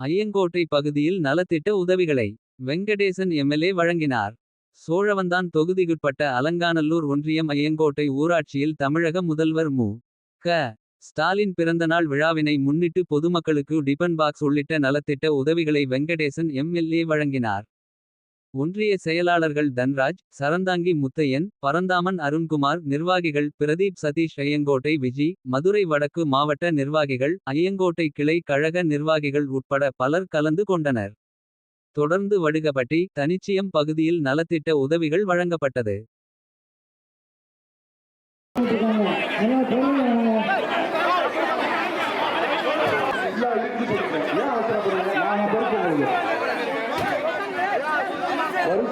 ஐயங்கோட்டை பகுதியில் நலத்திட்ட உதவிகளை வெங்கடேசன் எம்எல்ஏ வழங்கினார். சோழவந்தான் தொகுதிக்குட்பட்ட அலங்காநல்லூர் ஒன்றியம் ஐயங்கோட்டை ஊராட்சியில் தமிழக முதல்வர் மு. க. ஸ்டாலின் பிறந்தநாள் விழாவினை முன்னிட்டு பொதுமக்களுக்கு டிபன் பாக்ஸ் உள்ளிட்ட நலத்திட்ட உதவிகளை வெங்கடேசன் எம்எல்ஏ வழங்கினார். ஒன்றிய செயலாளர்கள் தன்ராஜ் சரந்தாங்கி முத்தையன். பரந்தாமன் அருண்குமார் நிர்வாகிகள் பிரதீப் சதீஷ் ஐயங்கோட்டை விஜி. மதுரை வடக்கு மாவட்ட நிர்வாகிகள் ஐயங்கோட்டை கிளை கழக நிர்வாகிகள் உட்பட பலர் கலந்து கொண்டனர். தொடர்ந்து வடுகபட்டி தனிச்சியம் பகுதியில் நலத்திட்ட உதவிகள் வழங்கப்பட்டது. அவர்.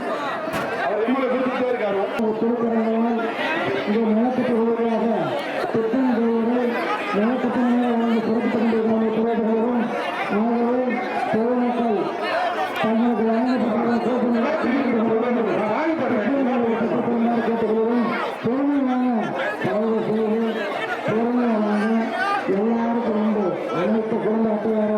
எம்எல்ஏ கொடுத்துட்டே இருக்காரு. திருக்குறளால் இந்த நிலத்துக்கு உதவியாக திட்டம் ஆகவே பொதுமக்கள் தங்களுக்கு கேட்டுக்கொள்கிறோம். செய்து பொறுமையாக எல்லாருக்கும் உண்டு அனைத்து குடும்ப அட்டையாளர்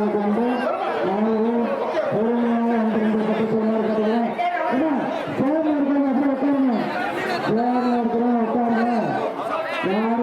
Yeah.